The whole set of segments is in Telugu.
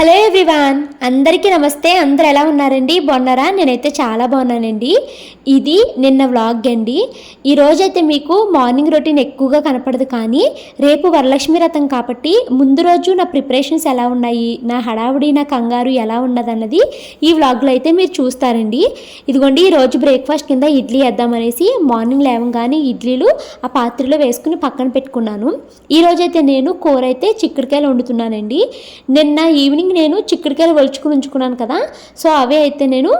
హలో ఎవ్రీవాన్ అందరికీ నమస్తే. అందరు ఎలా ఉన్నారండి? బాగున్నారా? నేనైతే చాలా బాగున్నానండి. ఇది నిన్న వ్లాగ్ అండి. ఈ రోజైతే మీకు మార్నింగ్ రొటీన్ ఎక్కువగా కనపడదు కానీ రేపు వరలక్ష్మి రథం కాబట్టి ముందు రోజు నా ప్రిపరేషన్స్ ఎలా ఉన్నాయి నా హడావుడి నా కంగారు ఎలా ఉన్నదన్నది ఈ వ్లాగ్లో అయితే మీరు చూస్తారండి. ఇదిగోండి ఈ రోజు బ్రేక్ఫాస్ట్ కింద ఇడ్లీ వేద్దామనేసి మార్నింగ్ లేవగానే ఇడ్లీలు ఆ పాత్రలో వేసుకుని పక్కన పెట్టుకున్నాను. ఈ నేను కూర అయితే చిక్కుడుకాయలు వండుతున్నానండి. నిన్న ఈవినింగ్ నేను చిక్కుడుకాయలు వలుచుకుని ఉంచుకున్నాను కదా. సో అవే అయితే నేను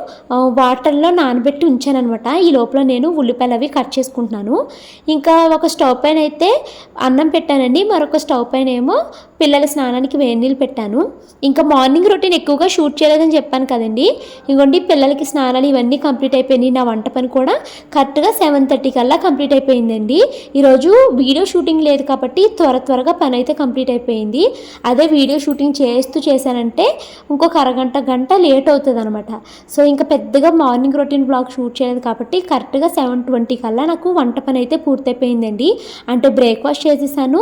వాటర్లో నానబెట్టి ఉంచానమాట ఈ లోపల నేను ఉల్లిపాయలు అవి కట్ చేసుకుంటున్నాను. ఇంకా ఒక స్టవ్ పైన అయితే అన్నం పెట్టానండి. మరొక స్టవ్ పైన ఏమో పిల్లల స్నానానికి వేడి నీళ్ళు పెట్టాను. ఇంకా మార్నింగ్ రొటీన్ ఎక్కువగా షూట్ చేయలేదని చెప్పాను కదండి. ఇంకోండి పిల్లలకి స్నానాలు ఇవన్నీ కంప్లీట్ అయిపోయినాయి. నా వంట పని కూడా కరెక్ట్గా సెవెన్ థర్టీ కల్లా కంప్లీట్ అయిపోయిందండి. ఈరోజు వీడియో షూటింగ్ లేదు కాబట్టి త్వర త్వరగా పని అయితే కంప్లీట్ అయిపోయింది. అదే వీడియో షూటింగ్ చేస్తూ చేశానంటే ఇంకొక అరగంట గంట లేట్ అవుతుంది అనమాట సో ఇంకా పెద్దగా మార్నింగ్ రొటీన్ బ్లాగ్ షూట్ చేయలేదు కాబట్టి కరెక్ట్గా సెవెన్ ట్వంటీ కల్లా నాకు వంట పని అయితే పూర్తయిపోయిందండి. అంటే బ్రేక్ఫాస్ట్ చేసేసాను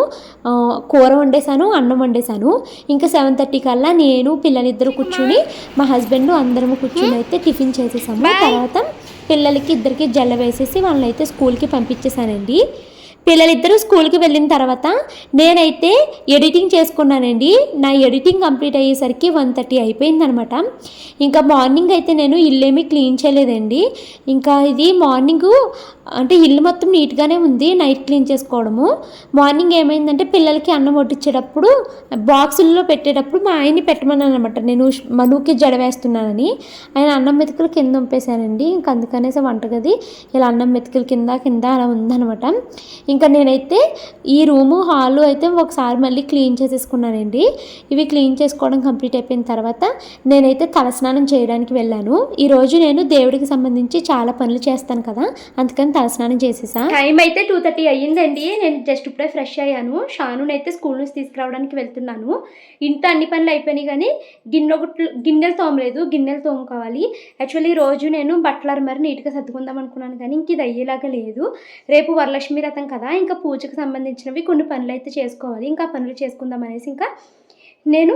కూర వండేసాను అన్నం వండేసాను ఇంకా సెవెన్ థర్టీ కల్లా నేను పిల్లలిద్దరు కూర్చుని మా హస్బెండ్ అందరము కూర్చుని అయితే టిఫిన్ చేసేసాము. తర్వాత పిల్లలకి ఇద్దరికి జల్ల వేసేసి వాళ్ళని అయితే స్కూల్కి పంపించేశానండి. పిల్లలిద్దరూ స్కూల్కి వెళ్ళిన తర్వాత నేనైతే ఎడిటింగ్ చేసుకున్నానండి. నా ఎడిటింగ్ కంప్లీట్ అయ్యేసరికి వన్ థర్టీ అయిపోయిందనమాట. ఇంకా మార్నింగ్ అయితే నేను ఇల్లేమీ క్లీన్ చేయలేదండి. ఇంకా ఇది మార్నింగ్ అంటే ఇల్లు మొత్తం నీట్గానే ఉంది నైట్ క్లీన్ చేసుకోవడము. మార్నింగ్ ఏమైందంటే పిల్లలకి అన్నం వడ్డించేటప్పుడు బాక్సుల్లో పెట్టేటప్పుడు మా ఆయన్ని పెట్టమన్నాను అనమాట నేను మనుకి జడ వేస్తున్నానని. ఆయన అన్నం మెతుకులు కింద ఉంపేశానండి ఇంకా అందుకనేసి వంటగది ఇలా అన్నం మెతుకులు కింద కింద అలా ఉందనమాట ఇంకా నేనైతే ఈ రూము హాలు అయితే ఒకసారి మళ్ళీ క్లీన్ చేసేసుకున్నానండి. ఇవి క్లీన్ చేసుకోవడం కంప్లీట్ అయిపోయిన తర్వాత నేనైతే తలస్నానం చేయడానికి వెళ్ళాను. ఈరోజు నేను దేవుడికి సంబంధించి చాలా పనులు చేస్తాను కదా అందుకని తలస్నానం చేసేసా? టైం అయితే టూ థర్టీ అయ్యిందండి. నేను జస్ట్ ఇప్పుడే ఫ్రెష్ అయ్యాను. షానుని అయితే స్కూల్ నుంచి తీసుకురావడానికి వెళ్తున్నాను. ఇంట్లో అన్ని పనులు అయిపోయినాయి కానీ గిన్నె ఒకటి గిన్నెలు తోమలేదు. గిన్నెలు తోముకోవాలి. యాక్చువల్లీ రోజు నేను బట్టలు మరి నీట్గా సర్దుకుందాం అనుకున్నాను కానీ ఇంక ఇది అయ్యేలాగా లేదు. రేపు వరలక్ష్మి రథం కదా. ఇంకా పూజకు సంబంధించినవి కొన్ని పనులు అయితే చేసుకోవాలి. ఇంకా పనులు చేసుకుందాం అనేసి ఇంకా నేను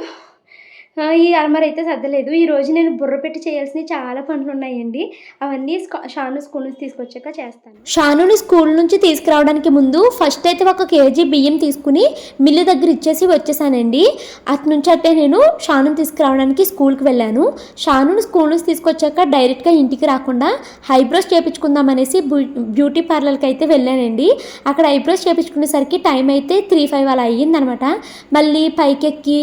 ఈ అలమర అయితే సర్దలేదు. ఈ రోజు నేను బుర్ర పెట్టి చేయాల్సినవి చాలా పనులు ఉన్నాయండి. అవన్నీ షాను స్కూల్ నుంచి తీసుకొచ్చాక చేస్తాను. షానుని స్కూల్ నుంచి తీసుకురావడానికి ముందు ఫస్ట్ అయితే ఒక కేజీ బియ్యం తీసుకుని మిల్లు దగ్గర ఇచ్చేసి వచ్చేసానండి. అటు నుంచి అంటే నేను షానుని తీసుకురావడానికి స్కూల్కి వెళ్ళాను. షానుని స్కూల్ నుంచి తీసుకొచ్చాక డైరెక్ట్గా ఇంటికి రాకుండా ఐబ్రోస్ చేయించుకుందాం అనేసి బ్యూటీ పార్లర్కి అయితే వెళ్ళానండి. అక్కడ ఐబ్రోస్ చేయించుకునేసరికి టైం అయితే త్రీ ఫైవ్ అలా అయ్యిందనమాట. మళ్ళీ పైకెక్కి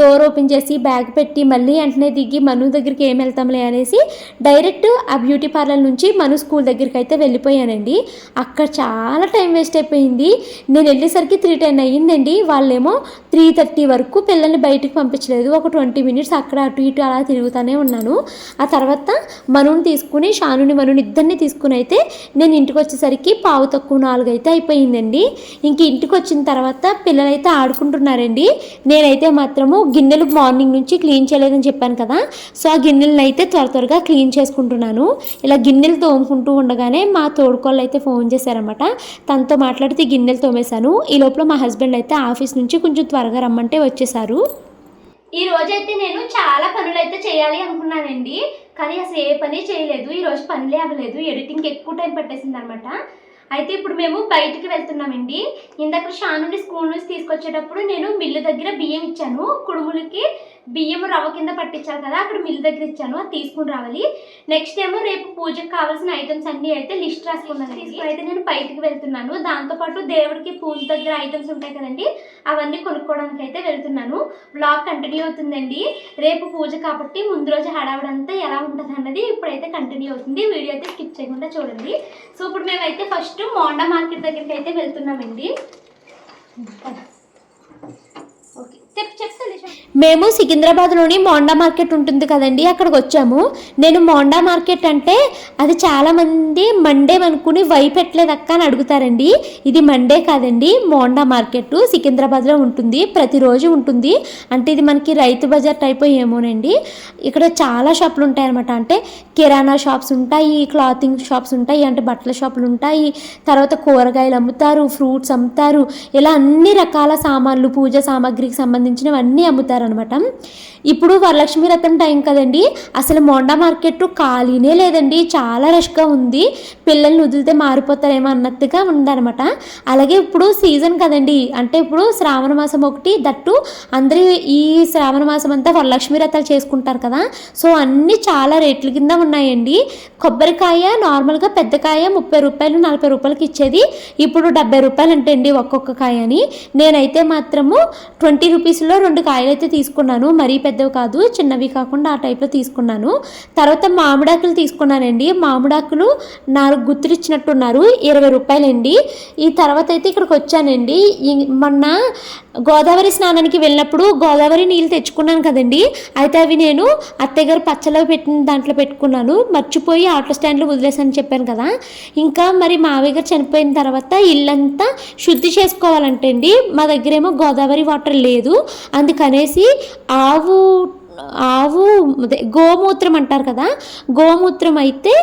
డోర్ ఓపెన్ చేసి బ్యాగ్ పెట్టి మళ్ళీ వెంటనే దిగి మను దగ్గరికి ఏం వెళ్తాంలే అనేసి డైరెక్ట్ ఆ బ్యూటీ పార్లర్ నుంచి మను స్కూల్ దగ్గరికి అయితే వెళ్ళిపోయానండి. అక్కడ చాలా టైం వేస్ట్ అయిపోయింది. నేను వెళ్ళేసరికి త్రీ టెన్ అయ్యిందండి. వాళ్ళేమో త్రీ థర్టీ వరకు పిల్లల్ని బయటకు పంపించలేదు. ఒక ట్వంటీ మినిట్స్ అక్కడ అటు ఇటు అలా తిరుగుతూనే ఉన్నాను. ఆ తర్వాత మనుని తీసుకుని షానుని మనుని ఇద్దరిని తీసుకుని అయితే నేను ఇంటికి వచ్చేసరికి పావు తక్కువ నాలుగు అయితే అయిపోయిందండి. ఇంక ఇంటికి వచ్చిన తర్వాత పిల్లలైతే ఆడుకుంటున్నారండి. నేనైతే మాత్రము గిన్నెలు మార్నింగ్ నుంచి క్లీన్ చేయలేదని చెప్పాను కదా. సో ఆ గిన్నెలను అయితే త్వర త్వరగా క్లీన్ చేసుకుంటున్నాను. ఇలా గిన్నెలు తోముకుంటూ ఉండగానే మా తోడుకోళ్ళు అయితే ఫోన్ చేశారనమాట తనతో మాట్లాడితే గిన్నెలు తోమేశాను. ఈ లోపల మా హస్బెండ్ అయితే ఆఫీస్ నుంచి కొంచెం త్వరగా రమ్మంటే వచ్చేసారు ఈ రోజు అయితే నేను చాలా పనులు అయితే చేయాలి అనుకున్నానండి. కానీ అసలు ఏ పని చేయలేదు. ఈరోజు పనులే అవ్వలేదు. ఎడిటింగ్ ఎక్కువ టైం పట్టేసింది అనమాట అయితే ఇప్పుడు మేము బయటికి వెళ్తున్నామండి. ఇందాక షానుని స్కూల్ నుంచి తీసుకొచ్చేటప్పుడు నేను మిల్లు దగ్గర బియ్యం ఇచ్చాను. కుడుములకి బియ్యం రవ్వ కింద పట్టించాలి కదా అక్కడ మిల్లు దగ్గర ఇచ్చాను అది తీసుకుని రావాలి. నెక్స్ట్ ఏమో రేపు పూజకు కావాల్సిన ఐటమ్స్ అన్నీ అయితే లిస్ట్ రాసుకున్నాను తీసుకుని అయితే నేను బయటికి వెళ్తున్నాను. దాంతోపాటు దేవుడికి పూజ దగ్గర ఐటమ్స్ ఉంటాయి కదండి అవన్నీ కొనుక్కోవడానికి అయితే వెళ్తున్నాను. బ్లాగ్ కంటిన్యూ అవుతుందండి. రేపు పూజ కాబట్టి ముందు రోజు హడావుడంతా ఎలా ఉంటుంది అన్నది ఇప్పుడైతే కంటిన్యూ అవుతుంది. వీడియో అయితే స్కిప్ చేయకుండా చూడండి. సో ఇప్పుడు మేమైతే ఫస్ట్ మోండా మార్కెట్ దగ్గరికి అయితే వెళ్తున్నామండి. మేము సికింద్రాబాద్లోని మోండా మార్కెట్ ఉంటుంది కదండి అక్కడికి వచ్చాము. నేను మోండా మార్కెట్ అంటే అది చాలామంది మండే అనుకుని వై పెట్టలేదు అక్క అని అడుగుతారండి. ఇది మండే కాదండి మోండా మార్కెట్ సికింద్రాబాద్లో ఉంటుంది ప్రతిరోజు ఉంటుంది. అంటే ఇది మనకి రైతు బజార్ టైప్ ఏమోనండి. ఇక్కడ చాలా షాపులు ఉంటాయి అనమాట అంటే కిరాణా షాప్స్ ఉంటాయి క్లాతింగ్ షాప్స్ ఉంటాయి అంటే బట్టల షాపులు ఉంటాయి. తర్వాత కూరగాయలు అమ్ముతారు ఫ్రూట్స్ అమ్ముతారు. ఇలా అన్ని రకాల సామాన్లు పూజ సామాగ్రికి సంబంధించి సంబంధించినవన్నీ అమ్ముతారనమాట. ఇప్పుడు వరలక్ష్మి రథం టైం కదండి. అసలు మోండా మార్కెట్ ఖాళీనే లేదండి. చాలా రష్గా ఉంది. పిల్లల్ని వదిలితే మారిపోతారేమో అన్నట్టుగా ఉందన్నమాట అలాగే ఇప్పుడు సీజన్ కదండి. అంటే ఇప్పుడు శ్రావణ మాసం ఒకటి దట్టు అందరూ ఈ శ్రావణ మాసం అంతా వరలక్ష్మి రథాలు చేసుకుంటారు కదా. సో అన్నీ చాలా రేట్ల కింద ఉన్నాయండి. కొబ్బరికాయ నార్మల్గా పెద్ద కాయ ముప్పై రూపాయలు నలభై రూపాయలకి ఇచ్చేది. ఇప్పుడు డెబ్బై రూపాయలు అంటే అండి ఒక్కొక్క కాయ అని నేనైతే మాత్రము ట్వంటీ రూపీస్ రూపీస్లో రెండు కాయలు అయితే తీసుకున్నాను. మరీ పెద్దవి కాదు చిన్నవి కాకుండా ఆ టైప్లో తీసుకున్నాను. తర్వాత మామిడాకులు తీసుకున్నానండి. మామిడాకులు నాలుగు గుర్తులు ఇచ్చినట్టున్నారు ఇరవై రూపాయలండి. ఈ తర్వాత అయితే ఇక్కడికి వచ్చానండి. మొన్న గోదావరి స్నానానికి వెళ్ళినప్పుడు గోదావరి నీళ్ళు తెచ్చుకున్నాను కదండి. అయితే అవి నేను అత్తయ్యగారు పచ్చలో పెట్టిన దాంట్లో పెట్టుకున్నాను. మర్చిపోయి ఆటో స్టాండ్లో వదిలేసాను చెప్పాను కదా. ఇంకా మరి మావయ్య గారు చనిపోయిన తర్వాత ఇల్లంతా శుద్ధి చేసుకోవాలంటే అండి మా దగ్గరేమో గోదావరి వాటర్ లేదు. అందుకనేసి ఆవు ఆవు అదే గోమూత్రం అంటారు కదా. గోమూత్రం అయితే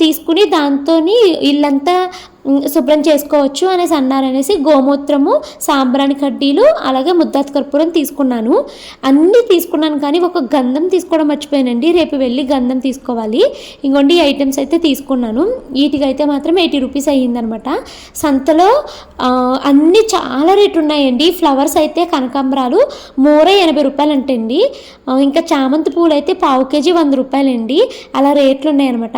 తీసుకుని దాంతో ఇల్లంతా శుభ్రం చేసుకోవచ్చు అనేసి అన్నారనేసి గోమూత్రము సాంబ్రాణి కడ్డీలు అలాగే ముద్దాత్ కర్పూరం తీసుకున్నాను. అన్నీ తీసుకున్నాను కానీ ఒక గంధం తీసుకోవడం మర్చిపోయానండి. రేపు వెళ్ళి గంధం తీసుకోవాలి. ఇంకోండి ఐటమ్స్ అయితే తీసుకున్నాను. వీటికి అయితే మాత్రం ఎయిటీ రూపీస్ అయ్యిందనమాట. సంతలో అన్నీ చాలా రేటు ఉన్నాయండి. ఫ్లవర్స్ అయితే కనకాంబరాలు మూర ఎనభై రూపాయలు అంటండి ఇంకా చామంతి పూలు అయితే పావు కేజీ వంద రూపాయలండి. అలా రేట్లు ఉన్నాయన్నమాట.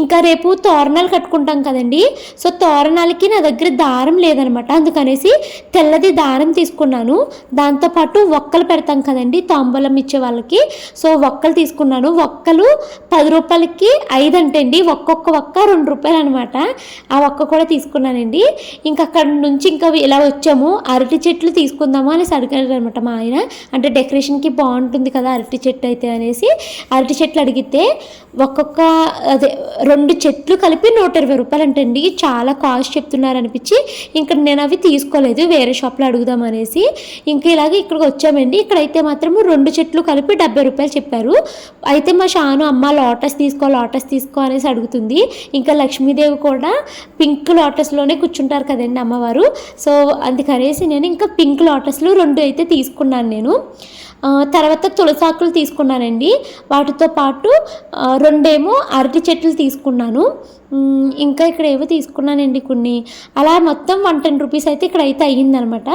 ఇంకా రేపు తోరణాలు కట్టుకుంటాం కదండి. సో తోరణాలకి నా దగ్గర దారం లేదనమాట. అందుకనేసి తెల్లది దారం తీసుకున్నాను. దాంతోపాటు ఒక్కలు పెడతాం కదండి తాంబూలం ఇచ్చే వాళ్ళకి. సో ఒక్కలు తీసుకున్నాను. ఒక్కలు పది రూపాయలకి ఐదు అంటండి. ఒక్కొక్క ఒక్క రెండు రూపాయలు అనమాట. ఆ ఒక్క కూడా తీసుకున్నానండి. ఇంకా అక్కడ నుంచి ఇంకా ఇలా వచ్చాము. అరటి చెట్లు తీసుకుందాము అనేసి అడిగారు అనమాట మా ఆయన. అంటే డెకరేషన్కి బాగుంటుంది కదా అరటి చెట్టు అయితే అనేసి. అరటి చెట్లు అడిగితే ఒక్కొక్క అదే రెండు చెట్లు కలిపి నూట ఇరవై రూపాయలు అంటండి చాలా కాస్ట్ చెప్తున్నారు అనిపించి ఇంకా నేను అవి తీసుకోలేదు వేరే షాప్లో అడుగుదాం అనేసి. ఇంకా ఇలాగే ఇక్కడికి వచ్చామండి. ఇక్కడైతే మాత్రము రెండు చెట్లు కలిపి డెబ్బై రూపాయలు చెప్పారు. అయితే మా షాను అమ్మ లోటస్ తీసుకో లోటస్ తీసుకో అనేసి అడుగుతుంది. ఇంకా లక్ష్మీదేవి కూడా పింక్ లోటస్లోనే కూర్చుంటారు కదండి అమ్మవారు. సో అందుకనేసి నేను ఇంకా పింక్ లోటస్లు రెండు అయితే తీసుకున్నాను నేను. తర్వాత తులసాకులు తీసుకున్నానండి. వాటితో పాటు రెండేమో అరటి చెట్లు తీసుకున్నాను. ఇంకా ఇక్కడ ఏవో తీసుకున్నానండి కొన్ని. అలా మొత్తం వన్ టెన్ రూపీస్ అయితే ఇక్కడ అయితే అయ్యిందనమాట.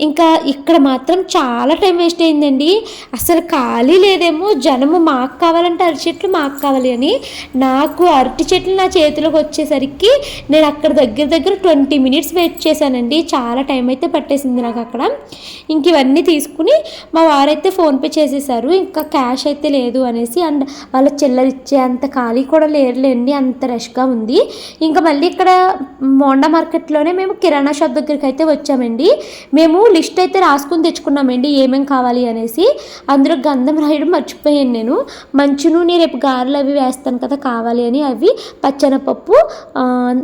ఇంకా ఇక్కడ మాత్రం చాలా టైం వేస్ట్ అయిందండి అసలు ఖాళీ లేదేమో. జనము మాకు కావాలంటే అరటి చెట్లు మాకు కావాలి అని నాకు అరటి చెట్లు నా చేతిలోకి వచ్చేసరికి నేను అక్కడ దగ్గర దగ్గర ట్వంటీ మినిట్స్ వెయిట్ చేశానండి. చాలా టైం అయితే పట్టేసింది నాకు అక్కడ. ఇంక ఇవన్నీ తీసుకుని మా వారైతే ఫోన్పే చేసేసారు. ఇంకా క్యాష్ అయితే లేదు అనేసి అండ్ వాళ్ళ చిల్లరిచ్చే అంత ఖాళీ కూడా లేరులేండి. అంత రష్గా ఉంది. ఇంకా మళ్ళీ ఇక్కడ మోండా మార్కెట్లోనే మేము కిరాణా షాప్ దగ్గరికి అయితే వచ్చామండి. మేము లిస్ట్ అయితే రాసుకుని తెచ్చుకున్నామండి ఏమేమి కావాలి అనేసి. అందులో గంధం రాయడం మర్చిపోయాను నేను. మంచి నూనె రేపు గారెలు అవి వేస్తాను కదా కావాలి అని అవి పచ్చనపప్పు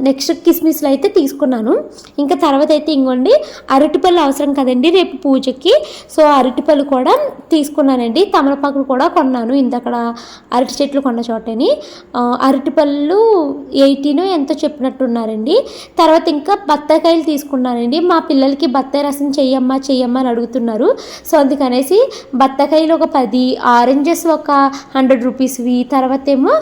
నెక్స్ట్ కిస్మిస్లు అయితే తీసుకున్నాను. ఇంకా తర్వాత అయితే ఇంకోండి అరటిపళ్ళు అవసరం కదండి రేపు పూజకి. సో అరటిపళ్ళు కూడా తీసుకున్నానండి. తమలపాకులు కూడా కొన్నాను ఇంత అక్కడ అరటి చెట్లు కొన్న చోటని. అరటిపళ్ళు ఎయిటీన్ ఎంతో చెప్పినట్టున్నారండి. తర్వాత ఇంకా బత్తాయికాయలు తీసుకున్నానండి మా పిల్లలకి బత్తాయి రసం చెయ్యమ్మా చెయ్యమ్మా అని అడుగుతున్నారు. సో అందుకనేసి బత్తాకాయలు ఒక పది ఆరెంజెస్ ఒక హండ్రెడ్ రూపీస్వి తర్వాత ఏమో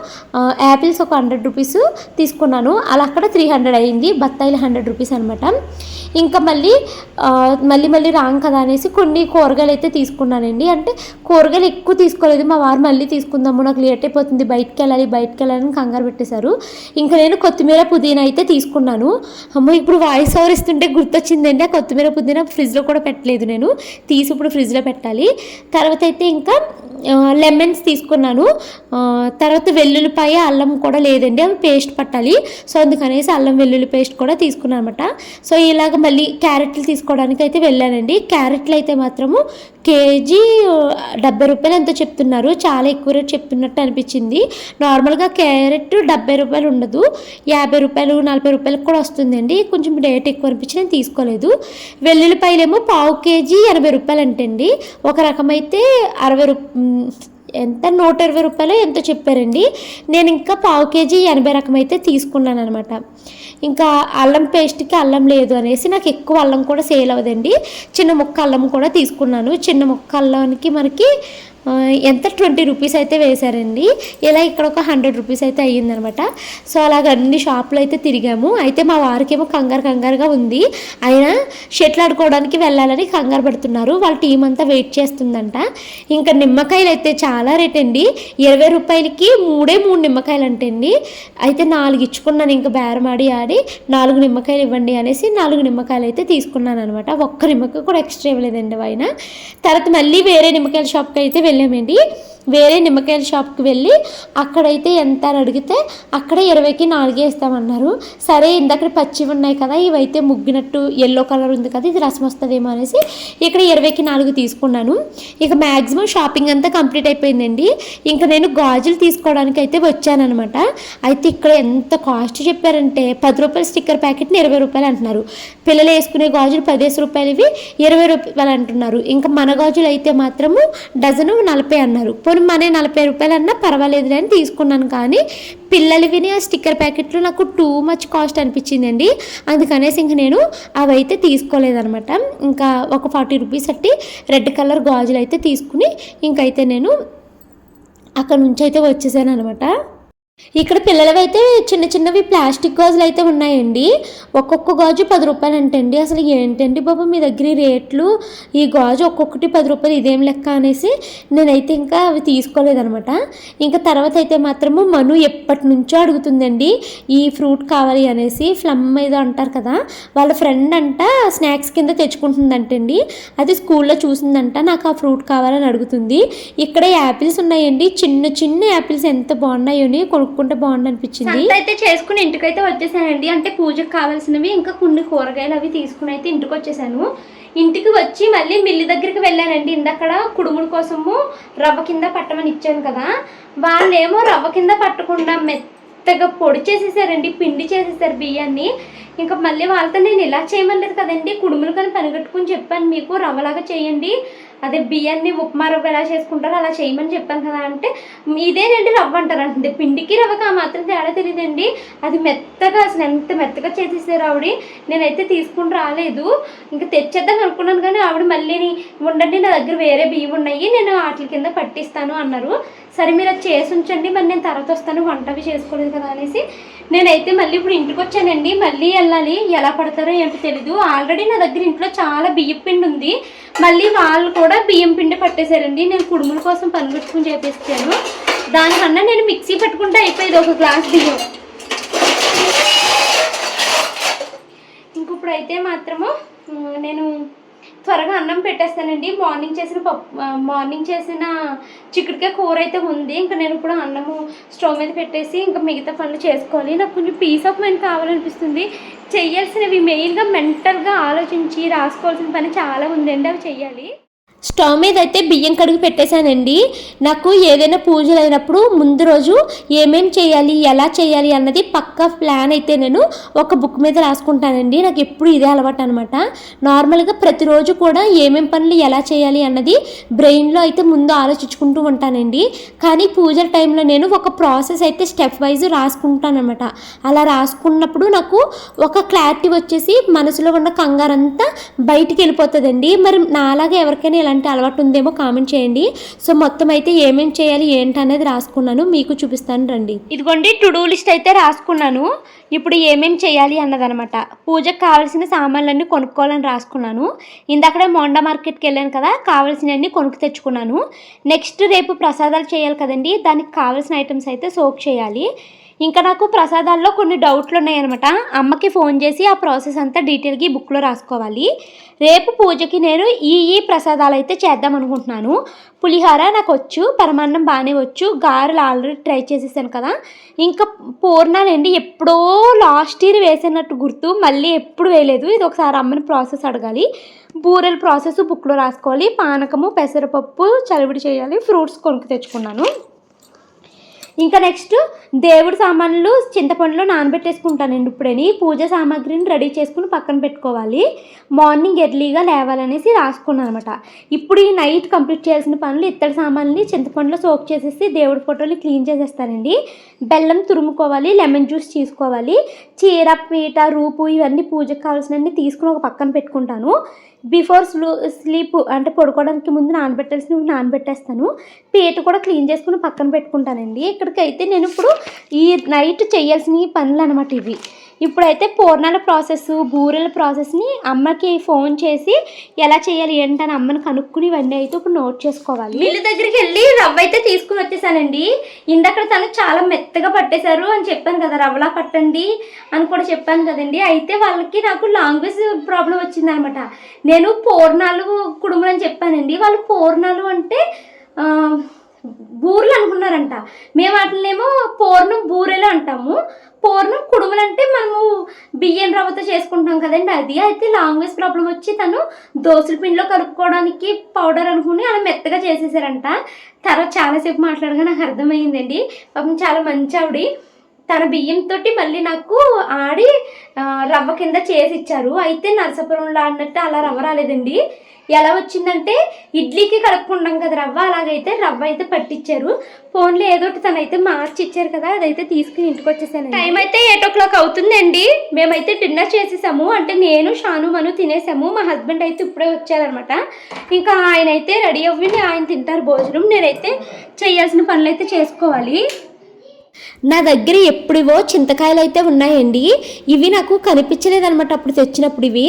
యాపిల్స్ ఒక హండ్రెడ్ రూపీస్ తీసుకున్నాను. అలా అక్కడ త్రీ హండ్రెడ్ అయింది. బత్తాయిలు హండ్రెడ్ రూపీస్ అనమాట ఇంకా మళ్ళీ మళ్ళీ మళ్ళీ రాం కదా అనేసి కొన్ని కూరగాయలు అయితే తీసుకున్నానండి. అంటే కూరగాయలు ఎక్కువ తీసుకోలేదు. మా వారు మళ్ళీ తీసుకుందాము నాకు లేట్ అయిపోతుంది బయటికి వెళ్ళాలి బయటకు వెళ్ళాలని కంగారు పెట్టేశారు. ఇంకా నేను కొత్తిమీర పుదీనా అయితే తీసుకున్నాను. అమ్మో ఇప్పుడు వాయిస్ ఓవర్ ఇస్తుంటే గుర్తొచ్చిందండి. ఆ కొత్తిమీర పుదీనా ఫ్రిడ్జ్లో కూడా పెట్టలేదు నేను. తీసి ఇప్పుడు ఫ్రిడ్జ్లో పెట్టాలి. తర్వాత అయితే ఇంకా లెమన్స్ తీసుకున్నాను. తర్వాత వెల్లుల్లిపాయ అల్లం కూడా లేదండి. అవి పేస్ట్ పట్టాలి. సో అందుకనేసి అల్లం వెల్లుల్లి పేస్ట్ కూడా తీసుకున్నాను అనమాట సో ఇలాగ మళ్ళీ క్యారెట్లు తీసుకోవడానికి అయితే వెళ్ళానండి. క్యారెట్లు అయితే మాత్రము కేజీ డెబ్బై రూపాయలు ఎంతో చెప్తున్నారు. చాలా ఎక్కువ రేట్ చెప్తున్నట్టు అనిపించింది. నార్మల్గా క్యారెట్ డెబ్బై రూపాయలు ఉండదు. యాభై రూపాయలు నలభై రూపాయలకు కూడా వస్తుందండి. కొంచెం రేట్ ఎక్కువ అనిపించి నేను తీసుకోలేదు. వెల్లుల్లిపాయలేమో పావు కేజీ ఎనభై రూపాయలు అంటండి ఒక రకమైతే అరవై రూ ఎంత నూట ఇరవై రూపాయలు ఎంతో చెప్పారండి? నేను ఇంకా పావు కేజీ ఎనభై రకం అయితే తీసుకున్నాను అనమాట ఇంకా అల్లం పేస్ట్కి అల్లం లేదు అనేసి నాకు ఎక్కువ అల్లం కూడా సేల్ అవ్వదండి. చిన్న ముక్క అల్లం కూడా తీసుకున్నాను. చిన్న ముక్క అల్లానికి మనకి ఎంత ట్వంటీ రూపీస్ అయితే వేశారండి. ఇలా ఇక్కడ ఒక హండ్రెడ్ రూపీస్ అయితే అయ్యిందనమాట. సో అలాగ అన్ని షాపులు అయితే తిరిగాము. అయితే మా వారికేమో కంగారు కంగారుగా ఉంది. ఆయన షెట్లు ఆడుకోవడానికి వెళ్ళాలని కంగారు పడుతున్నారు. వాళ్ళ టీం అంతా వెయిట్ చేస్తుందంట. ఇంకా నిమ్మకాయలు అయితే చాలా రేట్ అండి. ఇరవై రూపాయలకి మూడే మూడు నిమ్మకాయలు అంటండి. అయితే నాలుగు ఇచ్చుకున్నాను ఇంకా బేరమాడి ఆడి నాలుగు నిమ్మకాయలు ఇవ్వండి అనేసి నాలుగు నిమ్మకాయలు అయితే తీసుకున్నాను అనమాట ఒక్క నిమ్మకాయ కూడా ఎక్స్ట్రా ఇవ్వలేదండి ఆయన తర్వాత మళ్ళీ వేరే నిమ్మకాయల షాప్కి అయితే వెళ్ళామండి. వేరే నిమ్మకాయల షాప్కి వెళ్ళి అక్కడైతే ఎంత అని అడిగితే అక్కడ ఇరవైకి నాలుగే ఇస్తామన్నారు. సరే ఇందాక పచ్చివి ఉన్నాయి కదా ఇవైతే ముగ్గినట్టు ఎల్లో కలర్ ఉంది కదా ఇది రసం వస్తుందేమో అనేసి ఇక్కడ ఇరవైకి నాలుగు తీసుకున్నాను. ఇక మ్యాక్సిమం షాపింగ్ అంతా కంప్లీట్ అయిపోయిందండి. ఇంకా నేను గాజులు తీసుకోవడానికి అయితే వచ్చానమాట అయితే ఇక్కడ ఎంత కాస్ట్ చెప్పారంటే పది రూపాయల స్టిక్కర్ ప్యాకెట్ని ఇరవై రూపాయలు అంటున్నారు. పిల్లలు వేసుకునే గాజులు పదిహేను రూపాయలు ఇవి ఇరవై రూపాయలు అంటున్నారు. ఇంకా మన గాజులు అయితే మాత్రము డజను నలభై అన్నారు. పోనీ మన నలభై రూపాయలు అన్నా పర్వాలేదు అని తీసుకున్నాను కానీ పిల్లలు విని ఆ స్టిక్కర్ ప్యాకెట్లు నాకు టూ మచ్ కాస్ట్ అనిపించిందండి. అందుకనేసి ఇంక నేను అవి అయితే తీసుకోలేదనమాట ఇంకా ఒక ఫార్టీ రూపీస్ అట్టి రెడ్ కలర్ గాజులు అయితే తీసుకుని ఇంకైతే నేను అక్కడ నుంచి అయితే వచ్చేసాను అనమాట ఇక్కడ పిల్లలవి అయితే చిన్న చిన్నవి ప్లాస్టిక్ గాజులు అయితే ఉన్నాయండి. ఒక్కొక్క గాజు పది రూపాయలు అంటండి అసలు ఏంటండి బాబు మీ దగ్గర రేట్లు? ఈ గాజు ఒక్కొక్కటి పది రూపాయలు ఇదేం లెక్క అనేసి నేనైతే ఇంకా అవి తీసుకోలేదనమాట. ఇంకా తర్వాత అయితే మాత్రము మను ఎప్పటి నుంచో అడుగుతుందండి. ఈ ఫ్రూట్ కావాలి అనేసి ఫ్లమ్ ఏదో అంటారు కదా వాళ్ళ ఫ్రెండ్ అంట స్నాక్స్ కింద తెచ్చుకుంటుందంటండి. అది స్కూల్లో చూసిందంట నాకు ఆ ఫ్రూట్ కావాలని అడుగుతుంది. ఇక్కడ యాపిల్స్ ఉన్నాయండి. చిన్న చిన్న యాపిల్స్ ఎంత బాగున్నాయో కొనుక్కుంటే బాగుంది అనిపించింది అయితే చేసుకుని ఇంటికైతే వచ్చేసానండి. అంటే పూజకు కావాల్సినవి ఇంకా కొన్ని కూరగాయలు అవి తీసుకుని అయితే ఇంటికి వచ్చేసాను. ఇంటికి వచ్చి మళ్ళీ మిల్లి దగ్గరికి వెళ్ళానండి. ఇందక్కడ కుడుముల కోసము రవ్వ కింద పట్టమని ఇచ్చాను కదా. వాళ్ళేమో రవ్వ కింద పట్టకుండా మెత్తగా పొడి చేసేసారండి. పిండి చేసేసారు బియ్యాన్ని. ఇంకా మళ్ళీ వాళ్ళతో నేను ఇలా చేయమనలేదు కదండి కుడుములు కానీ పనిగట్టుకుని చెప్పాను మీకు రవ్వలాగా చేయండి. అదే బియ్యాన్ని ఉప్మా రవ్వ ఎలా చేసుకుంటారో అలా చేయమని చెప్పాను కదా అంటే ఇదేనండి రవ్వ అంటారు అంటుంది పిండికి రవ్వకి ఆ మాత్రం తేడా తెలియదండి. అది మెత్తగా అసలు ఎంత మెత్తగా చేసేసారు ఆవిడ నేనైతే తీసుకుని రాలేదు. ఇంకా తెచ్చేద్దాం అనుకున్నాను కానీ ఆవిడ మళ్ళీ ఉండండి నా దగ్గర వేరే బియ్యం ఉన్నాయి నేను వాటి కింద పట్టిస్తాను అన్నారు. సరే మీరు అది చేసి ఉంచండి మరి నేను తర్వాత వస్తాను వంట అవి చేసుకోలేదు కదా అనేసి నేనైతే మళ్ళీ ఇప్పుడు ఇంటికి వచ్చానండి మళ్ళీ వెళ్ళాలి. ఎలా పడతారో ఏంటో తెలీదు. ఆల్రెడీ నా దగ్గర ఇంట్లో చాలా బియ్యం పిండి ఉంది. మళ్ళీ వాళ్ళు కూడా బియ్యం పిండి పట్టేశారండి. నేను కుడుముల కోసం పనిపెట్టుకుని చేపిస్తాను. దానికన్నా నేను మిక్సీ పెట్టుకుంటే అయిపోయేది ఒక గ్లాస్ బియ్యం. ఇంక ఇప్పుడైతే మాత్రము నేను త్వరగా అన్నం పెట్టేస్తానండి. మార్నింగ్ చేసిన పప్పు మార్నింగ్ చేసిన చిక్కుడుకాయ కూర అయితే ఉంది. ఇంకా నేను ఇప్పుడు అన్నము స్టవ్ మీద పెట్టేసి ఇంకా మిగతా పనులు చేసుకోవాలి. నాకు కొంచెం పీస్ ఆఫ్ మైండ్ కావాలనిపిస్తుంది. చేయాల్సినవి మెయిన్గా మెంటల్గా ఆలోచించి రాసుకోవాల్సిన పని చాలా ఉందండి. అవి చేయాలి. స్టవ్ మీద అయితే బియ్యం కడిగి పెట్టేశానండి. నాకు ఏదైనా పూజలు అయినప్పుడు ముందు రోజు ఏమేం చేయాలి ఎలా చేయాలి అన్నది పక్క ప్లాన్ అయితే నేను ఒక బుక్ మీద రాసుకుంటానండి. నాకు ఎప్పుడు ఇదే అలవాటు అనమాట నార్మల్గా ప్రతిరోజు కూడా ఏమేం పనులు ఎలా చేయాలి అన్నది బ్రెయిన్లో అయితే ముందు ఆలోచించుకుంటూ ఉంటానండి. కానీ పూజల టైంలో నేను ఒక ప్రాసెస్ అయితే స్టెప్ వైజ్ రాసుకుంటానమాట అలా రాసుకున్నప్పుడు నాకు ఒక క్లారిటీ వచ్చేసి మనసులో ఉన్న కంగారంతా బయటికి వెళ్ళిపోతుందండి. మరి నాలాగా ఎవరికైనా ఇలాంటి అలవాటు ఉందేమో కామెంట్ చేయండి. సో మొత్తం అయితే ఏమేం చేయాలి ఏంటి అనేది రాసుకున్నాను. మీకు చూపిస్తాను రండి. ఇదిగోండి టు డూ లిస్ట్ అయితే రాసుకున్నాను. ఇప్పుడు ఏమేం చేయాలి అన్నదనమాట. పూజకు కావాల్సిన సామాన్లన్నీ కొనుక్కోవాలని రాసుకున్నాను. ఇందాకడే మోండా మార్కెట్కి వెళ్ళాను కదా కావాల్సినవన్నీ కొనుక్కు తెచ్చుకున్నాను. నెక్స్ట్ రేపు ప్రసాదాలు చేయాలి కదండి దానికి కావాల్సిన ఐటమ్స్ అయితే సోక్ చేయాలి. ఇంకా నాకు ప్రసాదాల్లో కొన్ని డౌట్లు ఉన్నాయన్నమాట అమ్మకి ఫోన్ చేసి ఆ ప్రాసెస్ అంతా డీటెయిల్గా బుక్లో రాసుకోవాలి. రేపు పూజకి నేను ఈ ఈ ప్రసాదాలు అయితే చేద్దాం అనుకుంటున్నాను. పులిహోర నాకు వచ్చు పరమాన్నం బాగానే వచ్చు గారెలు ఆల్రెడీ ట్రై చేసేసాను కదా. ఇంకా పూర్ణాలండి ఎప్పుడో లాస్ట్ ఇయర్ వేసినట్టు గుర్తు మళ్ళీ ఎప్పుడు వేయలేదు. ఇది ఒకసారి అమ్మని ప్రాసెస్ అడగాలి. బూరెల ప్రాసెస్ బుక్లో రాసుకోవాలి. పానకము పెసరపప్పు చలివిడి చేయాలి. ఫ్రూట్స్ కొనుక్కు తెచ్చుకున్నాను. ఇంకా నెక్స్ట్ దేవుడి సామాన్లు చింతపండులో నానబెట్టేసుకుంటానండి ఇప్పుడని. పూజ సామాగ్రిని రెడీ చేసుకుని పక్కన పెట్టుకోవాలి. మార్నింగ్ ఎర్లీగా లేవాలనేసి రాసుకున్నాను అనమాట ఇప్పుడు ఈ నైట్ కంప్లీట్ చేయాల్సిన పనులు ఇత్తడి సామాన్లని చింతపండులో సోక్ చేసేసి దేవుడి ఫోటోలు క్లీన్ చేసేస్తానండి. బెల్లం తురుముకోవాలి లెమన్ జ్యూస్ తీసుకోవాలి. చీర పీట రూపు ఇవన్నీ పూజకు కావాల్సినవన్నీ తీసుకుని ఒక పక్కన పెట్టుకుంటాను. బిఫోర్ స్లూ స్లీప్ అంటే పడుకోవడానికి ముందు నానబెట్టాల్సినవి నానబెట్టేస్తాను. పీట కూడా క్లీన్ చేసుకుని పక్కన పెట్టుకుంటానండి. ఇక్కడికైతే నేను ఇప్పుడు ఈ నైట్ చేయాల్సిన పనులు అనమాట ఇవి. ఇప్పుడైతే పూర్ణాల ప్రాసెస్ బూరెల ప్రాసెస్ని అమ్మకి ఫోన్ చేసి ఎలా చేయాలి ఏంటని అమ్మని కనుక్కుని ఇవన్నీ అయితే ఇప్పుడు నోట్ చేసుకోవాలి. మిల్లు దగ్గరికి వెళ్ళి రవ్వ అయితే తీసుకుని వచ్చేసానండి. ఇందక్కడ తను చాలా మెత్తగా పట్టేశారు అని చెప్పాను కదా రవ్వలా పట్టండి అని కూడా చెప్పాను కదండి. అయితే వాళ్ళకి నాకు లాంగ్వేజ్ ప్రాబ్లం వచ్చింది అనమాట నేను పూర్ణాలు కుడుములు అని చెప్పానండి. వాళ్ళు పూర్ణాలు అంటే బూరెలు అనుకున్నారంట. మేము వాటినేమో పూర్ణం బూరెలు అంటాము. పూర్ణం కుడుములు అంటే మనము బియ్యం రవ్వతో చేసుకుంటాం కదండి. అది అయితే లాంగ్వేజ్ ప్రాబ్లం వచ్చి తను దోశల పిండిలో కలుపుకోవడానికి పౌడర్ అనుకుని అలా మెత్తగా చేసేసారంట. తర్వాత చాలాసేపు మాట్లాడగా నాకు అర్థమైందండి. పాపం చాలా మంచి ఆవిడ. తన బియ్యంతో మళ్ళీ నాకు ఆడి రవ్వ కింద చేసి ఇచ్చారు. అయితే నరసాపురంలో ఆడినట్టు అలా రవ్వ రాలేదండి. ఎలా వచ్చిందంటే ఇడ్లీకి కలుపుకుంటాం కదా రవ్వ అలాగైతే రవ్వ అయితే పట్టించారు ఫోన్లో ఏదో ఒకటి తనైతే మార్చి ఇచ్చారు కదా అదైతే తీసుకుని ఇంటికి వచ్చేసాను టైం అయితే ఎయిట్ ఓ క్లాక్ అవుతుందండి. మేమైతే డిన్నర్ చేసేసాము. అంటే నేను షాను మను తినేసాము. మా హస్బెండ్ అయితే ఇప్పుడే వచ్చారనమాట. ఇంకా ఆయన అయితే రెడీ అవ్వి ఆయన తింటారు భోజనం. నేనైతే చేయాల్సిన పనులు అయితే చేసుకోవాలి. నా దగ్గర ఎప్పుడివో చింతకాయలు అయితే ఉన్నాయండి. ఇవి నాకు కనిపించలేదన్నమాట అప్పుడు తెచ్చినప్పుడు ఇవి.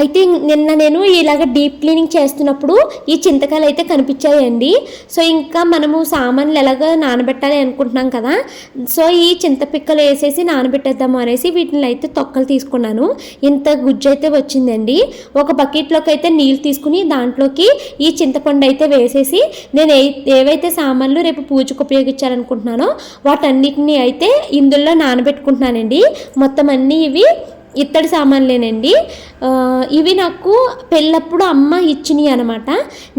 అయితే నిన్న నేను ఇలాగ డీప్ క్లీనింగ్ చేస్తున్నప్పుడు ఈ చింతకాయలు అయితే కనిపించాయండి. సో ఇంకా మనము సామాన్లు ఎలాగ నానబెట్టాలి అనుకుంటున్నాం కదా. సో ఈ చింతపిక్కలు వేసేసి నానబెట్టేద్దాము అనేసి వీటిని అయితే తొక్కలు తీసుకున్నాను. ఇంత గుజ్జు అయితే వచ్చిందండి. ఒక బకెట్లోకి అయితే నీళ్ళు తీసుకుని దాంట్లోకి ఈ చింతపండు అయితే వేసేసి నేను ఏ ఏవైతే సామాన్లు రేపు పూజకు ఉపయోగించాలనుకుంటున్నానో వాటన్నిటిని అయితే ఇందులో నానబెట్టుకుంటున్నానండి. మొత్తం అన్నీ ఇవి ఇత్తడి సామాన్లేనండి. ఇవి నాకు పెళ్ళప్పుడు అమ్మ ఇచ్చినాయి అనమాట.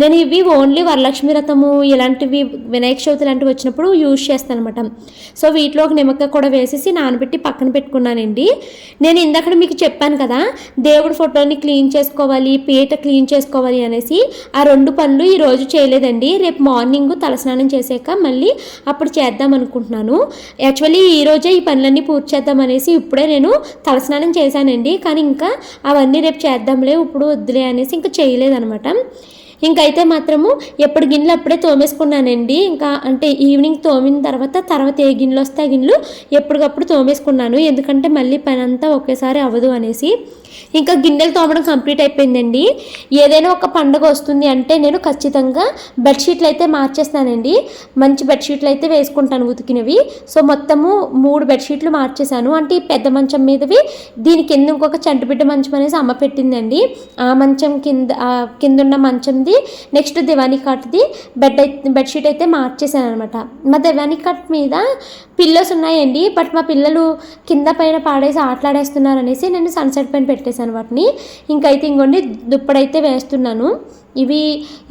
నేను ఇవి ఓన్లీ వరలక్ష్మి రథము ఇలాంటివి వినాయక చవితి లాంటివి వచ్చినప్పుడు యూజ్ చేస్తాను అనమాట సో వీటిలో ఒక నిమ్మకాయ కూడా వేసేసి నానబెట్టి పక్కన పెట్టుకున్నానండి. నేను ఇందాక మీకు చెప్పాను కదా దేవుడి ఫోటోని క్లీన్ చేసుకోవాలి పీట క్లీన్ చేసుకోవాలి అనేసి ఆ రెండు పనులు ఈరోజు చేయలేదండి. రేపు మార్నింగ్ తలస్నానం చేసాక మళ్ళీ అప్పుడు చేద్దాం అనుకుంటున్నాను. యాక్చువల్లీ ఈ రోజే ఈ పనులన్నీ పూర్తి చేద్దాం అనేసి ఇప్పుడే నేను తలస్నానం చేశానండి. కానీ ఇంకా అవన్నీ రేపు చేద్దాంలే ఇప్పుడు వద్దులే అనేసి ఇంకా చేయలేదనమాట ఇంకైతే మాత్రము ఎప్పుడు గిన్నెలు అప్పుడే తోమేసుకున్నానండి. ఇంకా అంటే ఈవినింగ్ తోమిన తర్వాత తర్వాత ఏ గిన్నెలు వస్తే ఆ గిన్నెలు ఎప్పటికప్పుడు తోమేసుకున్నాను. ఎందుకంటే మళ్ళీ పని అంతా ఒకేసారి అవ్వదు అనేసి. ఇంకా గిన్నెలు తోమడం కంప్లీట్ అయిపోయిందండి. ఏదైనా ఒక పండుగ వస్తుంది అంటే నేను ఖచ్చితంగా బెడ్షీట్లు అయితే మార్చేస్తానండి. మంచి బెడ్షీట్లు అయితే వేసుకుంటాను ఉతికినవి. సో మొత్తము మూడు బెడ్షీట్లు మార్చేశాను. అంటే ఈ పెద్ద మంచం మీదవి దీని కింద ఇంకొక చంటిబిడ్డ మంచం అనేసి అమ్మ పెట్టిందండి. ఆ మంచం కింద కింద ఉన్న మంచంది నెక్స్ట్ దివానీ కాట్ది బెడ్ అయితే బెడ్షీట్ అయితే మార్చేశాను అనమాట మా దివానీ కట్ మీద పిల్లోస్ ఉన్నాయండి బట్ మా పిల్లలు కింద పైన పాడేసి ఆటలాడేస్తున్నారు అనేసి నేను సన్సెట్ పైన పెట్టేశాను వాటిని. ఇంకైతే ఇంకోండి దుప్పడైతే వేస్తున్నాను. ఇవి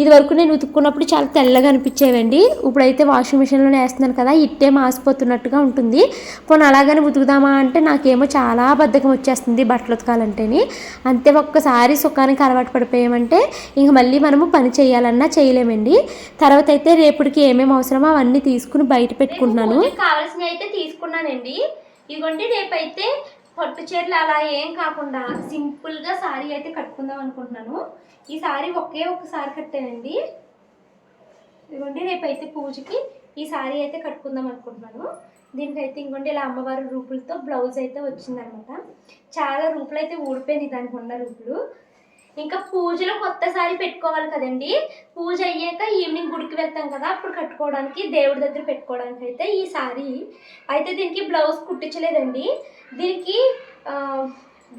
ఇది వరకు నేను ఉతుక్కున్నప్పుడు చాలా తెల్లగా అనిపించేవండి. ఇప్పుడైతే వాషింగ్ మిషన్లోనే వేస్తున్నాను కదా ఇట్టే మాసిపోతున్నట్టుగా ఉంటుంది. పోనీ అలాగని ఉతుకుదామా అంటే నాకేమో చాలా బద్ధకం వచ్చేస్తుంది బట్టలు ఉతకాలంటేని. అంతే ఒక్కసారి సుఖానికి అలవాటు పడిపోయామంటే ఇంక మళ్ళీ మనము పని చేయాలన్నా చేయలేమండి. తర్వాత అయితే రేపటికి ఏమేమి అవసరమో అవన్నీ తీసుకుని బయట పెట్టుకుంటున్నాను. కావాల్సినవి అయితే తీసుకున్నానండి. ఇదిగోండి రేపైతే పట్టు చీరలు అలా ఏం కాకుండా సింపుల్గా సారీ అయితే కట్టుకుందాం అనుకుంటున్నాను. ఈ సారీ ఒకే ఒక్కసారి కట్టానండి. ఇదిగోండి రేపైతే పూజకి ఈ సారీ అయితే కట్టుకుందాం అనుకుంటున్నాను. దీనికైతే ఇంకోండి ఇలా అమ్మవారి రూపులతో బ్లౌజ్ అయితే వచ్చిందనమాట. చాలా రూపులు అయితే ఊడిపోయినాయి దానికి ఉన్న రూపులు. ఇంకా పూజలో కొత్త సారీ పెట్టుకోవాలి కదండి. పూజ అయ్యాక ఈవినింగ్ గుడికి వెళ్తాం కదా అప్పుడు కట్టుకోవడానికి దేవుడి దగ్గర పెట్టుకోవడానికి అయితే ఈ సారీ. అయితే దీనికి బ్లౌజ్ కుట్టించలేదండి. దీనికి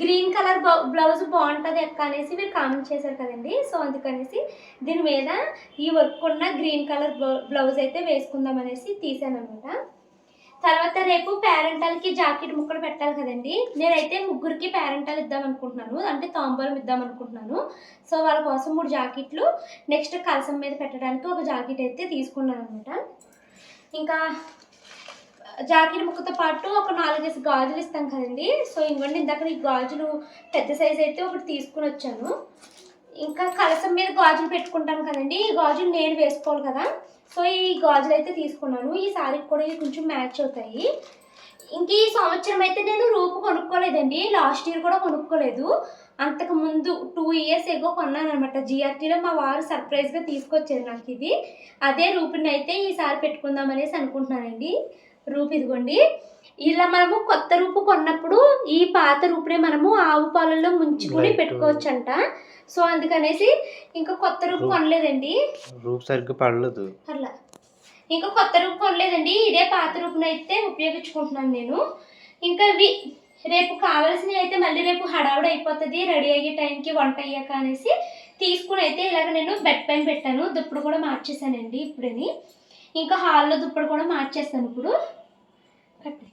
గ్రీన్ కలర్ బ్లౌజ్ బాగుంటుంది ఎక్క అనేసి మీరు కామెంట్ చేశారు కదండి. సో అందుకనేసి దీని మీద ఈ వర్క్ ఉన్న గ్రీన్ కలర్ బ్లౌజ్ అయితే వేసుకుందాం అనేసి తీసాను అనమాట తర్వాత రేపు పేరెంటాలకి జాకెట్ ముక్కలు పెట్టాలి కదండి. నేనైతే ముగ్గురికి పేరెంటాలు ఇద్దాం అనుకుంటున్నాను. అంటే తాంబూలం ఇద్దాం అనుకుంటున్నాను. సో వాళ్ళ కోసం మూడు జాకెట్లు నెక్స్ట్ కలసం మీద పెట్టడానికి ఒక జాకెట్ అయితే తీసుకున్నాను అనమాట ఇంకా జాకెట్ ముక్కతో పాటు ఒక నాలుగేసి గాజులు ఇస్తాం కదండి. సో ఇవ్వండి ఇందాక ఈ గాజులు పెద్ద సైజ్ అయితే ఒకటి తీసుకుని వచ్చాను. ఇంకా కలసం మీద గాజులు పెట్టుకుంటాను కదండి. ఈ గాజులు నేను వేసుకోవాలి కదా. సో ఈ గాజులు అయితే తీసుకున్నాను. ఈ శారీకి కూడా కొంచెం మ్యాచ్ అవుతాయి. ఇంక ఈ సంవత్సరం అయితే నేను రూపు కొనుక్కోలేదండి. లాస్ట్ ఇయర్ కూడా కొనుక్కోలేదు. అంతకు ముందు టూ ఇయర్స్ ఎగో కొన్నాను అనమాట జిఆర్టీలో మా వారు సర్ప్రైజ్గా తీసుకొచ్చారు నాకు ఇది. అదే రూపుని అయితే ఈసారి పెట్టుకుందాం అనేసి అనుకుంటున్నానండి. రూపు ఇదిగోండి. ఇలా మనము కొత్త రూపు కొన్నప్పుడు ఈ పాత రూపునే మనము ఆవు పాలల్లో ముంచుకుని Right. పెట్టుకోవచ్చంట. సో అందుకనేసి ఇంకా కొత్త రూపు. కొనలేదండి. రూప్ సరిగ్గా పడలేదు. అట్లా ఇంకా కొత్త రూపు కొనలేదండి. ఇదే పాత రూపును అయితే ఉపయోగించుకుంటున్నాను నేను. ఇంకా ఇవి రేపు కావాల్సినవి అయితే మళ్ళీ రేపు హడావుడి అయిపోతుంది రెడీ అయ్యే టైంకి వంట అయ్యాక అనేసి తీసుకుని అయితే ఇలాగ నేను బెడ్ పైన పెట్టాను. దుప్పుడు కూడా మార్చేసానండి ఇప్పుడని. ఇంకా హాల్లో దుప్పటి కూడా మార్చేస్తాను ఇప్పుడు. కట్టే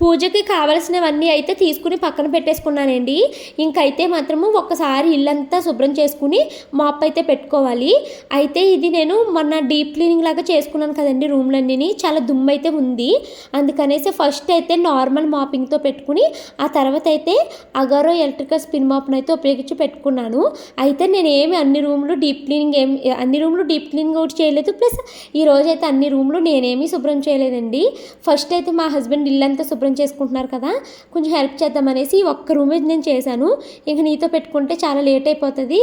పూజకి కావలసినవన్నీ అయితే తీసుకుని పక్కన పెట్టేసుకున్నానండి. ఇంకైతే మాత్రము ఒక్కసారి ఇల్లంతా శుభ్రం చేసుకుని మాప్ అయితే పెట్టుకోవాలి. అయితే ఇది నేను మొన్న డీప్ క్లీనింగ్ లాగా చేసుకున్నాను కదండి రూమ్లన్నీ చాలా దుమ్ము అయితే ఉంది. అందుకనేసి ఫస్ట్ అయితే నార్మల్ మాపింగ్తో పెట్టుకుని ఆ తర్వాత అయితే అగారో ఎలక్ట్రికల్ స్పిన్ మాప్ను అయితే ఉపయోగించి పెట్టుకున్నాను. అయితే నేను ఏమి అన్ని రూమ్లు డీప్ క్లీనింగ్ ఏం అన్ని రూమ్లు డీప్ క్లీనింగ్ ఒకటి చేయలేదు. ప్లస్ ఈ రోజైతే అన్ని రూమ్లు నేనేమీ శుభ్రం చేయలేదండి. ఫస్ట్ అయితే మా హస్బెండ్ ఇల్లంతా శుభ్రం చేసుకుంటున్నారు కదా కొంచెం హెల్ప్ చేద్దామనేసి ఒక్క రూమే నేను చేశాను. ఇంక నీతో పెట్టుకుంటే చాలా లేట్ అయిపోతుంది.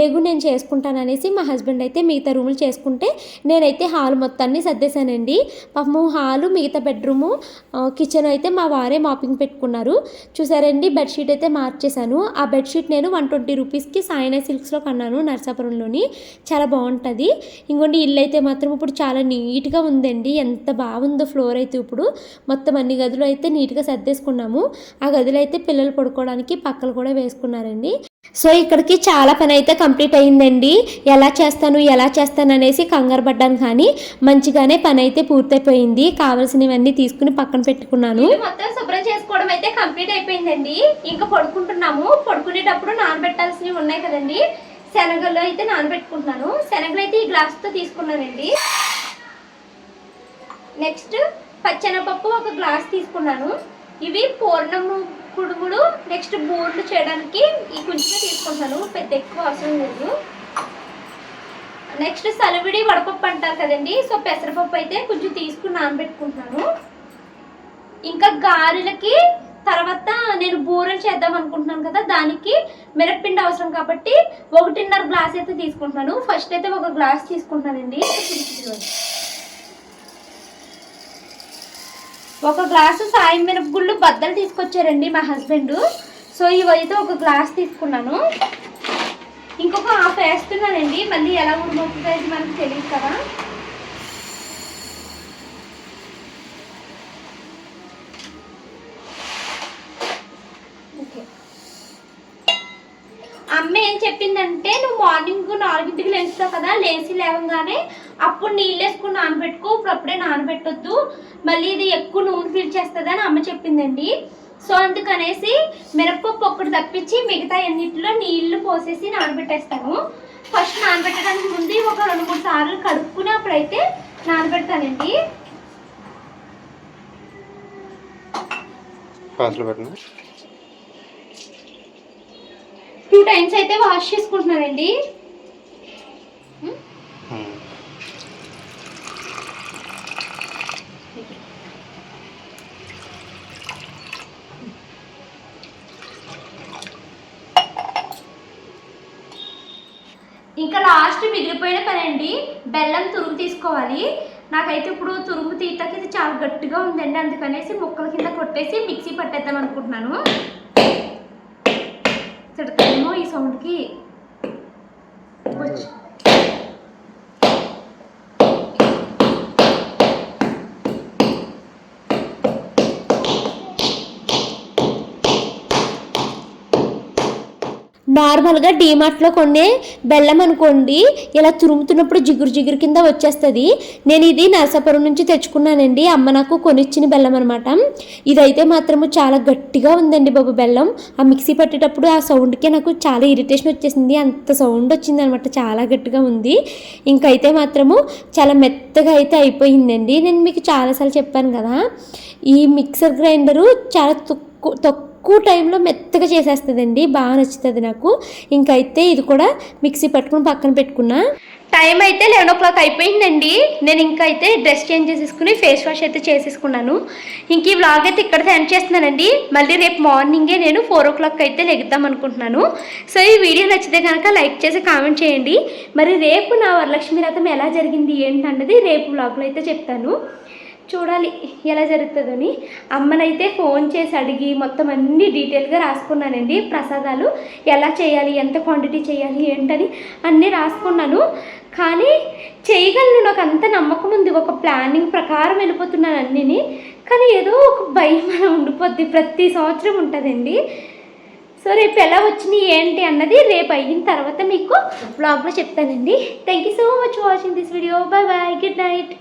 లేగు నేను చేసుకుంటాను అనేసి మా హస్బెండ్ అయితే మిగతా రూములు చేసుకుంటే నేనైతే హాల్ మొత్తాన్ని సర్దేశానండి. పాపము హాలు మిగతా బెడ్రూము కిచెన్ అయితే మా వారే మాపింగ్ పెట్టుకున్నారు. చూసారండి బెడ్షీట్ అయితే మార్చేశాను. ఆ బెడ్షీట్ నేను వన్ ట్వంటీ రూపీస్కి సాయినా సిల్క్స్లో కొన్నాను నర్సాపురంలోని. చాలా బాగుంటుంది. ఇంకోటి ఇల్లు అయితే మాత్రం ఇప్పుడు చాలా నీట్గా ఉందండి. ఎంత బాగుందో ఫ్లోర్ అయితే ఇప్పుడు. మొత్తం అన్ని గదులు అయితే అయితే నీట్గా సర్దేసుకున్నాము. ఆ గదిలో అయితే పిల్లలు పడుకోవడానికి పక్కలు కూడా వేసుకున్నారండి. సో ఇక్కడికి చాలా పని అయితే కంప్లీట్ అయ్యిందండి ఎలా చేస్తాను ఎలా చేస్తాను అనేసి కంగారు పడ్డాను కానీ మంచిగానే పని అయితే పూర్తయిపోయింది. కావాల్సినవన్నీ తీసుకుని పక్కన పెట్టుకున్నాను. మొత్తం శుభ్రం చేసుకోవడం అయితే కంప్లీట్ అయిపోయిందండి. ఇంకా పడుకుంటున్నాము. పడుకునేటప్పుడు నానబెట్టాల్సినవి ఉన్నాయి కదండి. శనగలు అయితే నానబెట్టుకుంటున్నాను. శనగలు అయితే ఈ గ్లాస్తో తీసుకున్నానండి. నెక్స్ట్ పచ్చెనపప్పు ఒక గ్లాస్ తీసుకున్నాను. ఇవి పూర్ణము కుడుములు నెక్స్ట్ బూర్లు చేయడానికి ఈ కొంచెమే తీసుకుంటాను. పెద్ద ఎక్కువ అవసరం లేదు. నెక్స్ట్ సలివిడి వడపప్పు అంటారు కదండి. సో పెసరపప్పు అయితే కొంచెం తీసుకుని నానబెట్టుకుంటున్నాను. ఇంకా గారెలకి తర్వాత నేను బూరెలు చేద్దాం అనుకుంటున్నాను కదా దానికి మిరప్పిండి అవసరం కాబట్టి ఒకటిన్నర గ్లాస్ అయితే తీసుకుంటున్నాను. ఫస్ట్ అయితే ఒక గ్లాస్ తీసుకుంటున్నానండి. ఒక గ్లాసు సాయం మినపగుళ్ళు బద్దలు తీసుకొచ్చారండి మా హస్బెండ్. సో ఇవైతే ఒక గ్లాస్ తీసుకున్నాను. ఇంకొక హాఫ్ వేస్తున్నానండి. మళ్ళీ ఎలా ఉడిమవుతుందో అది మనకు తెలియదు కదా. అమ్మ ఏం చెప్పిందంటే నువ్వు మార్నింగ్ నాలుగింటికి లేస్తావు కదా లేచి లేవగానే అప్పుడు నీళ్ళు వేసుకుని నానబెట్టుకో ఇప్పుడు అప్పుడే నానబెట్టొద్దు. మళ్ళీ ఇది ఎక్కువ నూనె పీల్చేస్తుంది అని అమ్మ చెప్పిందండి. సో అందుకనేసి మిరపప్పు ఒక్కటి తప్పించి మిగతా అన్నిటిలో నీళ్ళు పోసేసి నానబెట్టేస్తాను. ఫస్ట్ నానబెట్టడానికి ముందు ఒక రెండు మూడు సార్లు కడుక్కుని అప్పుడైతే నానబెడతానండి. టూ టైమ్స్ అయితే వాష్ చేసుకుంటున్నానండి. ఇంకా లాస్ట్ మిగిలిపోయిన పని అండి బెల్లం తురుము తీసుకోవాలి. నాకైతే ఇప్పుడు తురుము తీయటానికి ఇది చాలా గట్టిగా ఉందండి. అందుకనేసి ముక్కల కింద కొట్టేసి మిక్సీ పట్టేద్దాం అనుకుంటున్నాను. తిడతానేమో ఈ సౌండ్కి వచ్చి నార్మల్గా డీమార్ట్లో కొనే బెల్లం అనుకోండి ఇలా తురుముతున్నప్పుడు జిగురు జిగురు కింద వచ్చేస్తుంది. నేను ఇది నరసాపురం నుంచి తెచ్చుకున్నానండి. అమ్మ నాకు కొనిచ్చిన బెల్లం అనమాట ఇదైతే మాత్రము చాలా గట్టిగా ఉందండి బాబు బెల్లం. ఆ మిక్సీ పట్టేటప్పుడు ఆ సౌండ్కే నాకు చాలా ఇరిటేషన్ వచ్చేసింది. అంత సౌండ్ వచ్చింది అనమాట చాలా గట్టిగా ఉంది. ఇంకైతే మాత్రము చాలా మెత్తగా అయితే అయిపోయిందండి. నేను మీకు చాలాసార్లు చెప్పాను కదా ఈ మిక్సర్ గ్రైండరు చాలా తక్కువ తక్కువ తక్కువ టైంలో మెత్తగా చేసేస్తుందండి. బాగా నచ్చుతుంది నాకు. ఇంకైతే ఇది కూడా మిక్సీ పట్టుకుని పక్కన పెట్టుకున్నా. టైం అయితే లెవెన్ ఓ క్లాక్ అయిపోయిందండి. నేను ఇంకా అయితే డ్రెస్ చేంజ్ చేసేసుకుని ఫేస్ వాష్ అయితే చేసేసుకున్నాను. ఇంక ఈ వ్లాగ్ అయితే ఇక్కడ ఎండ్ చేస్తున్నానండి. మళ్ళీ రేపు మార్నింగే నేను ఫోర్ ఓ క్లాక్ అయితే లెగుద్దాం అనుకుంటున్నాను. సో ఈ వీడియో నచ్చితే కనుక లైక్ చేసి కామెంట్ చేయండి. మరి రేపు నా వరలక్ష్మి రథం ఎలా జరిగింది ఏంటన్నది రేపు వ్లాగ్లో అయితే చెప్తాను. చూడాలి ఎలా జరుగుతుందని. అమ్మనైతే ఫోన్ చేసి అడిగి మొత్తం అన్ని డీటెయిల్గా రాసుకున్నానండి. ప్రసాదాలు ఎలా చేయాలి ఎంత క్వాంటిటీ చేయాలి ఏంటని అన్నీ రాసుకున్నాను. కానీ చేయగలను నాకు అంత నమ్మకం ఉంది. ఒక ప్లానింగ్ ప్రకారం వెళ్ళిపోతున్నాను అన్నిని. కానీ ఏదో ఒక భయం అలా ఉండిపోద్ది. ప్రతి సంవత్సరం ఉంటుందండి. సో రేపు ఎలా వచ్చినాయి ఏంటి అన్నది రేపు అయిన తర్వాత మీకు బ్లాగ్లో చెప్తానండి. Thank you so much watching this video bye bye good night